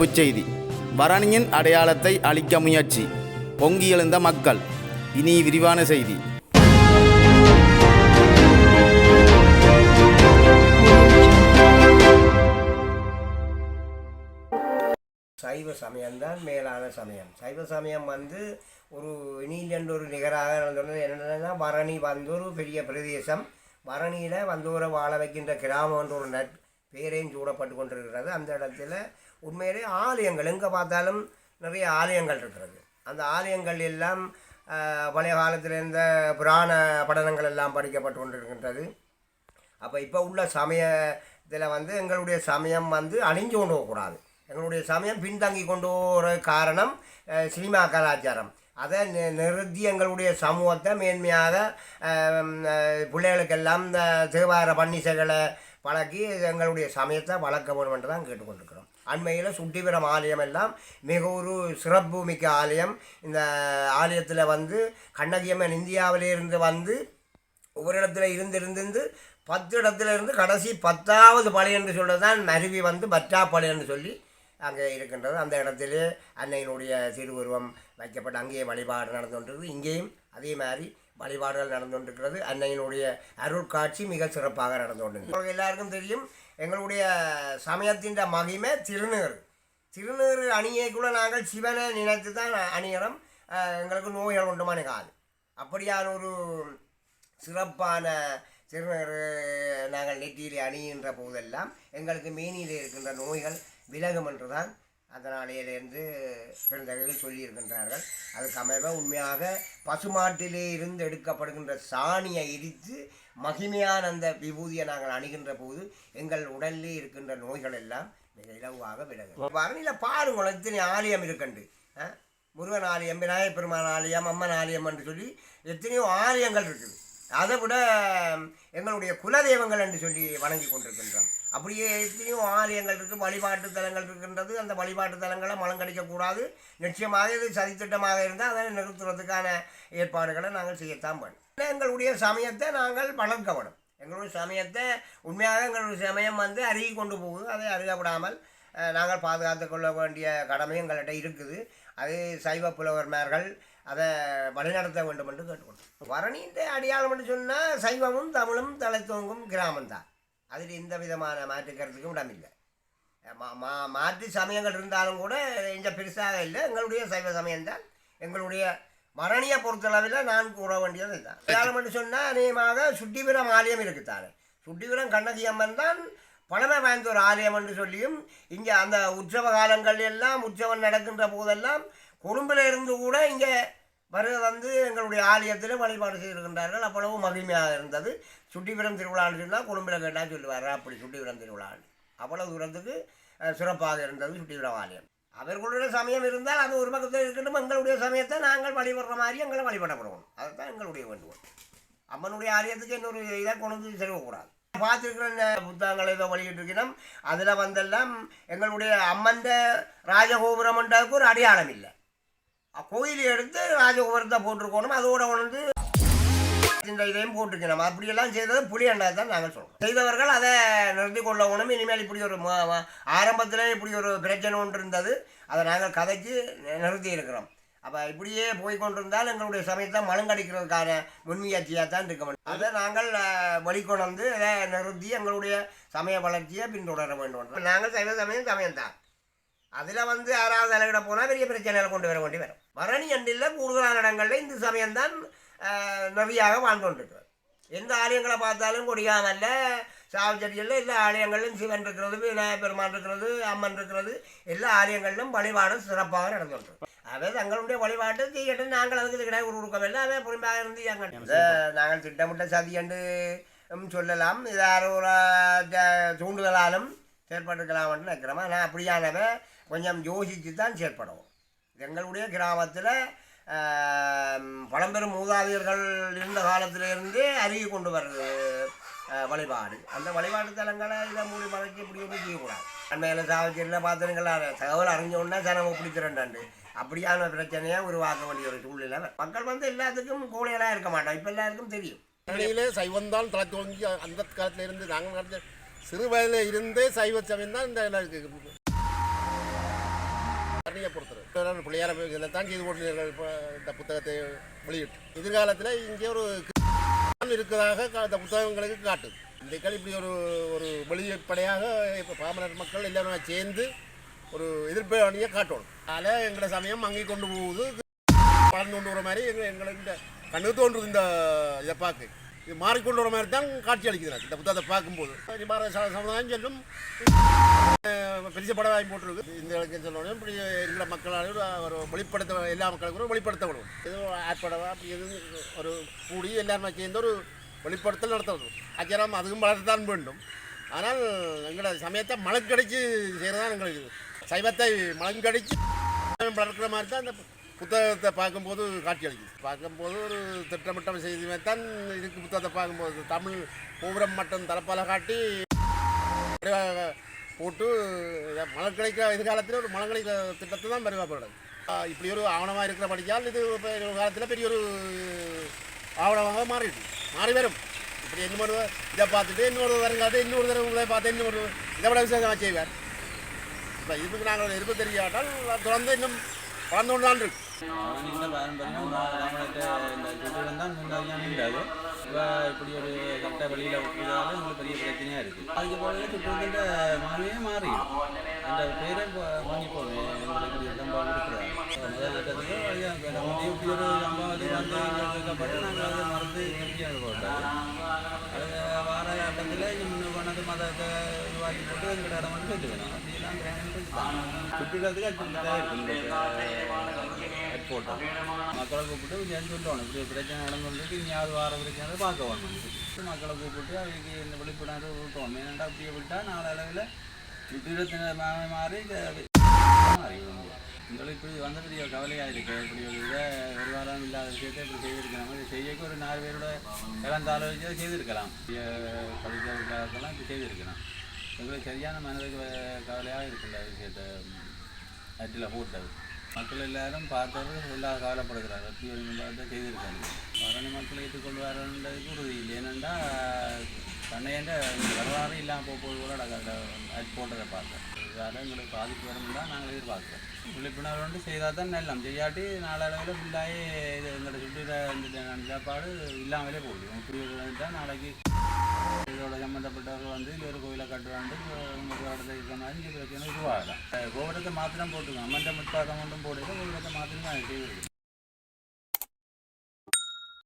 தலைப்புச் செய்தி. பரணியின் அடையாளத்தை அழிக்க முயற்சி. பொங்கி எழுந்த மக்கள். இனி விரிவான செய்தி. சைவ சமயம்தான் மேலான சமயம். சைவ சமயம் வந்து ஒரு நீலண்டு ஒரு நிகராக நடந்துள்ளது என்னென்னா பரணி வந்து ஒரு பெரிய பிரதேசம். பரணியில் வந்தோரை வாழ வைக்கின்ற கிராமம் என்ற ஒரு நட் பேரையும் சூடப்பட்டு கொண்டிருக்கிறது. அந்த இடத்துல உண்மையிலே ஆலயங்கள் எங்கே பார்த்தாலும் நிறைய ஆலயங்கள் இருக்கிறது. அந்த ஆலயங்கள் எல்லாம் பழைய காலத்தில் இருந்த புராண படனங்கள் எல்லாம் படிக்கப்பட்டு கொண்டிருக்கின்றது. அப்போ இப்போ உள்ள சமயத்தில் வந்து எங்களுடைய சமயம் வந்து அழிஞ்சு கொண்டு போகக்கூடாது. எங்களுடைய சமயம் பின்தங்கி கொண்டு போகிற காரணம் சினிமா கலாச்சாரம். அதை நிறுத்தி எங்களுடைய சமூகத்தை மேன்மையாக பிள்ளைகளுக்கெல்லாம் இந்த தேவார பன்னிசைகளை பழக்கி எங்களுடைய சமயத்தை வளர்க்க வேண்டும் என்று தான் கேட்டுக்கொண்டிருக்கிறோம். அண்மையில் சுட்டிபுரம் ஆலயம் எல்லாம் மிக ஒரு சிறப்பு மிக்க ஆலயம். இந்த ஆலயத்தில் வந்து கண்ணகியம்மன் இந்தியாவிலிருந்து வந்து ஒவ்வொரு இடத்துல இருந்து பத்து இடத்துல இருந்து கடைசி பத்தாவது பழை என்று சொல்கிறது தான் மருவி வந்து பற்றா பழை என்று சொல்லி அங்கே இருக்கின்றது. அந்த இடத்திலே அன்னையினுடைய திருவுருவம் வைக்கப்பட்டு அங்கேயே வழிபாடு நடந்து கொண்டிருக்கு இங்கேயும் அதே மாதிரி வழிபாடுகள் நடந்து கொண்டிருக்கிறது. அன்னையினுடைய அருட்காட்சி மிக சிறப்பாக நடந்து கொண்டிருக்கிறது. எல்லாருக்கும் தெரியும் எங்களுடைய சமயத்தின் மகிமை திருநீர் அணியை அணியைக்குள்ள நாங்கள் சிவனை நினைத்து தான் அணிகிறோம் எங்களுக்கு நோய்கள் உண்டுமான காது அப்படியான ஒரு சிறப்பான திருநீறு நாங்கள் நெற்றியிலே அணிகின்ற போதெல்லாம் எங்களுக்கு மேனியில் இருக்கின்ற நோய்கள் விலகும் என்று தான் அந்த நாளையிலிருந்து பெருந்தகைகள் சொல்லியிருக்கின்றார்கள். அதுக்கு அமைவ உண்மையாக பசுமாட்டிலே இருந்து எடுக்கப்படுகின்ற சாணியை இடித்து மகிமையான அந்த விபூதியை நாங்கள் அணுகின்ற போது எங்கள் உடலிலே இருக்கின்ற நோய்கள் எல்லாம் மிக இலவாக விலகும் வரணியில் பாரு எத்தனை ஆலயம் இருக்கண்டு. முருகன் ஆலயம் விநாயகப் பெருமான் ஆலயம் அம்மன் ஆலயம் என்று சொல்லி எத்தனையோ ஆலயங்கள் இருக்குது. அதை விட எங்களுடைய குலதெய்வங்கள் என்று சொல்லி வணங்கி கொண்டிருக்கின்றோம். அப்படியே எத்தனையும் ஆலயங்கள் இருக்குது வழிபாட்டு தலங்கள் இருக்கின்றது. அந்த வழிபாட்டு தலங்களை மலம் கிடைக்கக்கூடாது நிச்சயமாக இது சதித்திட்டமாக இருந்தால் அதை நிறுத்துறதுக்கான ஏற்பாடுகளை நாங்கள் செய்யத்தான் வேண்டும். எங்களுடைய சமயத்தை நாங்கள் வளர்க்க வேணும் எங்களுடைய சமயத்தை உண்மையாக எங்களுடைய சமயம் வந்து அருகி கொண்டு போகுது. அதை அருக விடாமல் நாங்கள் பாதுகாத்து கொள்ள வேண்டிய கடமை எங்கள்கிட்ட இருக்குது. அது சைவ புலவர்மார்கள் அதை வழிநடத்த வேண்டும் என்று கேட்டுக்கொண்டோம் வரணின்ற அடையாளம் என்று சொன்னால் சைவமும் தமிழும் தலைத்தோங்கும் தோங்கும் கிராமம்தான். அதில் எந்த விதமான மாற்றுக்கிறதுக்கும் கருத்துக்கும் இடமில்லை மா- மா- மாற்று சமயங்கள் இருந்தாலும் கூட இங்கே பெருசாக இல்லை. எங்களுடைய சைவ சமயம்தான். எங்களுடைய மரணியை பொறுத்தளவில் நான் கூற வேண்டியது இதுதான். அடையாளம் என்று சொன்னால் அநேகமாக சுட்டிபுரம் ஆலயம் இருக்குத்தானே சுட்டிபுரம் கண்ணகி அம்மன் தான் பழமை வாய்ந்த ஒரு ஆலயம் என்று சொல்லியும் இங்கே அந்த உற்சவ காலங்கள் எல்லாம் உற்சவம் நடக்கின்ற போதெல்லாம் கொழும்பில் இருந்து கூட இங்கே வருக வந்து எங்களுடைய ஆலயத்தில் வழிபாடு செய்திருக்கின்றார்கள். அவ்வளவு மகிமையாக இருந்தது. சுட்டிபுரம் திருவிழான்னு சொன்னால் கொழும்பில் கேட்டால் சொல்லுவார் அப்படி சுட்டிபுரம் திருவிழான்னு. அவ்வளவு தூரத்துக்கு சிறப்பாக இருந்தது சுட்டிபுரம் ஆலயம். அவர்களுடைய சமயம் இருந்தால் அது ஒரு பக்கத்தில் இருக்கட்டும் எங்களுடைய சமயத்தை நாங்கள் வழிபடுற மாதிரி எங்களை வழிபடப்படுவோம் அதுதான் எங்களுடைய வேண்டுகோள். அம்மனுடைய ஆலயத்துக்கு இன்னொரு இதை கொண்டு வந்து செலவக்கூடாது பார்த்துருக்கிற புத்தகங்கள் ஏதோ வெளியிட்டிருக்கிறோம். அதில் வந்தெல்லாம் எங்களுடைய அம்மன் ராஜகோபுரம்ன்றதுக்கு ஒரு அடையாளம் இல்லை. கோயிலை எடுத்து ராஜகோபுரத்தை போட்டிருக்கணும். அதோட வந்து இந்த இதையும் போட்டிருக்கணும் அப்படியெல்லாம் செய்தது புலியண்டா தான் நாங்கள் சொல்கிறோம் செய்தவர்கள் அதை நிறுத்தி கொள்ளணும் இனிமேல் இப்படி ஒரு ஆரம்பத்தில் இப்படி ஒரு பிரச்சனை ஒன்று இருந்தது. அதை நாங்கள் கதைக்கு நிறுத்தி இருக்கிறோம். அப்போ இப்படியே போய் கொண்டிருந்தால் எங்களுடைய சமயத்தை மலங்கடிக்கிறதுக்கான முன்முயற்சியாக தான் இருக்க வேண்டும். அதை நாங்கள் அஹ், வெளிக்கொணர்ந்து அதை நிறுத்தி எங்களுடைய சமய வளர்ச்சியை பின்தொடர வேண்டும். நாங்கள் சைவ சமயம் சமயம் தான் அதில் வந்து யாராவது தலையிட போனால் பெரிய பிரச்சனைகளை கொண்டு வர வேண்டி வரும். மரணி அண்டில் கூடுதலான இடங்களில் இந்து சமயம்தான் ஆஹ், நிறையாக வாழ்ந்து கொண்டிருக்கிறது. எந்த ஆலயங்களை பார்த்தாலும் கொடியாமல்ல சாவச்செடியில் எல்லா ஆலயங்களிலும் சிவன் இருக்கிறது விநாயகர் பெருமான் இருக்கிறது அம்மன் இருக்கிறது எல்லா ஆலயங்களிலும் வழிபாடு சிறப்பாக நடந்து கொண்டிருக்கு. அதை தங்களுடைய வழிபாட்டை செய்யட்டும். நாங்கள் அதுக்கு கிடையாது ஒரு உருக்கமில்லை அதை பொறுமையாக இருந்து எங்கள் நாங்கள் திட்டமிட்ட சதி என்று சொல்லலாம். இது யாரோ ஒரு தூண்டுதலாலும் செயற்பட்டுக்கலாம்னு நினைக்கிறோம். ஆனால் அப்படியானவை கொஞ்சம் யோசித்து தான் செயற்படும். எங்களுடைய கிராமத்தில் பழம்பெரும் மூதாதையர்கள் இருந்த காலத்திலிருந்து அருகி கொண்டு வர்றது வழிபாடு. அந்த வழிபாட்டு தலங்களை இதை மூடி மறைச்சி இப்படி ஒன்றும் செய்யக்கூடாது. அண்மையில் சாவச்சேரியில் பார்த்துருங்களா தகவல் அறிஞ்ச உடனே ஜனம் பிடிச்சிருண்டாண்டு அப்படியான பிரச்சனையை உருவாக்க வேண்டிய ஒரு சூழ்நிலை மக்கள் வந்து எல்லாத்துக்கும் கோழைகளாக இருக்க மாட்டோம். இப்போ எல்லாருக்கும் தெரியும். பழனியிலே சைவம்தான் தலை தோங்கி அந்த காலத்தில் இருந்து நாங்கள் நடந்த சிறு வயதில் இருந்தே சைவ சமயம் தான் இந்த தண்ணியை பொறுத்தது. பிள்ளையார இதில் தான் செய்து போட்டுள்ளீர்கள் இப்போ இந்த புத்தகத்தை வெளியிட்டு. எதிர்காலத்தில் இங்கே ஒரு இருக்கிறதாக கா- இந்த புத்தகங்களுக்கு காட்டுது. இன்றைக்கு இப்படி ஒரு ஒரு வெளிப்படையாக இப்போ பாமரர் மக்கள் எல்லாரும் சேர்ந்து ஒரு எதிர்ப்பு அணியை காட்டணும். அதனால் எங்களை சமயம் அங்கே கொண்டு போகுது. வளர்ந்து கொண்டு வர மாதிரி எங்களை எங்களுக்கு இந்த கண்ணு தோன்றுது இந்த இதை பார்க்க. இது மாறிக்கொண்டு வர மாதிரி தான் காட்சி அளிக்குது இந்த புத்தகத்தை பார்க்கும்போது. இது சமுதாயம் சொல்லும். பெரிய படம் வாங்கி போட்டிருக்கு. இந்த இலக்கியம் சொல்லணும் இப்படி எங்களை மக்களால் ஒரு வெளிப்படுத்த எல்லா மக்களுக்கும் வெளிப்படுத்தப்படும். இது ஆட்படவா அப்படி எதுவும் ஒரு கூடி எல்லாருமே சேர்ந்து ஒரு வெளிப்படுத்தல் நடத்தணும். அச்சரம் அதுவும் வளர்த்துதான் வேண்டும். ஆனால் எங்களோட சமயத்தை மலக்கடிச்சு செய்கிறதான் எங்களுக்கு சைவத்தை மலங்கடிச்சு வளர்க்குற மாதிரி தான் இந்த புத்தகத்தை பார்க்கும்போது காட்சி அளிக்குது. பார்க்கும்போது ஒரு திட்டமிட்டம் செய்து தான் இதுக்கு புத்தகத்தை பார்க்கும்போது தமிழ் கோபுரம் மட்டும் தரப்பால் காட்டி போட்டு இதை மலக்கடைக்க எதிர்காலத்தில் ஒரு மலக்கடைக்க திட்டத்தை தான் விரிவாக்கப்படுது இப்படி ஒரு ஆவணமாக இருக்கிற படிக்கால் இது இப்போ காலத்தில் பெரிய ஒரு ஆவணமாக மாறிடுது. மாறி வரும். இப்படி இன்னொரு இதை பார்த்துட்டு இன்னொரு வருங்காலத்தில் இன்னொரு தடவை உங்களை பார்த்து இன்னொரு இதை விட விசேஷமாக செய்வார். இப்போ இதுக்கு நாங்கள் இருக்க தெரியாட்டால் தொடர்ந்து இன்னும் வளர்ந்து கொண்டு தான் இருக்கு. இந்த பாரம்பரியம் நம்மளுக்கு இந்த சுற்றுலம் தான் முன்னாடியாக நின்றாது இப்போ இப்படி ஒரு கட்ட வெளியில் விட்டுறதால உங்களுக்கு பெரிய பிரச்சனையாக இருக்குது அதுக்கு போல சுற்றுலத்திൻ്റെ மனமே மாறிடும் அந்த பேரே வாங்கி போவேன் எங்களுக்கு இப்படி சம்பவம் கொடுக்குறாங்க முதல் கட்டத்துக்கு வழியாக நம்ம இப்படி ஒரு சம்பவத்துக்கு வந்து இருக்கப்பட்டு நாங்கள் அதை மறந்து திருப்தியாக போட்டாங்க வார கட்டத்தில் இன்னும் பண்ணது மதத்தை உருவாக்கி போட்டு எங்களோட இடம் வந்து வச்சு வேணும் அப்படியெல்லாம் சுற்றுலத்துக்கு அது ஹெட் போட்டோம் மக்களை கூப்பிட்டு சேர்ந்து சொல்லுவாங்க இப்படி பிரச்சனை நடந்துருக்கு இனி அது வார பிரச்சனை பார்க்க வரணும். மக்களை கூப்பிட்டு அவருக்கு இந்த விழிப்புணர்வு விட்டோம் ஏன்னாண்டா அப்படியே விட்டால் நாலு அளவில் சுற்றுலத்தின மாறி இது மாறி உங்களுக்கு இப்படி வந்த பெரிய கவலையாக இருக்கு. இப்படி ஒரு இதை ஒரு வாரம் இல்லாத விஷயத்தை இப்படி செய்திருக்கலாம். இது செய்யக்கு ஒரு நாலு பேரோட கலந்து ஆலோசிச்சு செய்திருக்கலாம். படித்த இப்படி செய்திருக்கலாம். எங்களுக்கு சரியான மனதுக்கு கவலையாக இருக்குல்ல விஷயத்தை அட்டில் போட்டது. மக்கள் எல்லாரும் பார்த்தவர் எல்லா கவலைப்படுகிறார். அப்படி ஒரு பார்த்து செய்திருக்காங்க மரணி மக்களை ஏற்றுக்கொண்டு உறுதி இல்லை. ஏனென்றால் தன்னையண்ட வரலாறு இல்லாமல் போகும்போது கூட அட் போட்டதை பார்த்தேன். இதால் எங்களுக்கு பாதிப்பு வரும் தான் நாங்கள் எதிர்பார்க்குறோம். விழிப்புணர்வு வந்து செய்தால் தான் நல்லம். செய்யாட்டி நாளளவில் ஃபுல்லாகி இது எங்களோட சுற்றுலா நிலப்பாடு இல்லாமலே போகுது. இப்படி தான் நாளைக்கு இதோட சம்மந்தப்பட்டவர்கள் வந்து இது ஒரு கோயிலை கட்டுறாண்டு உங்களுக்கு இடத்துல இருக்கிற மாதிரி இங்கே பிரச்சனை உருவாகலாம். கோபுரத்தை மாத்திரம் போட்டுக்கோங்க அம்மன்ற முற்பாக்கம் மட்டும் போட்டு கோபுரத்தை மாத்திரம் தான் செய்திருக்கு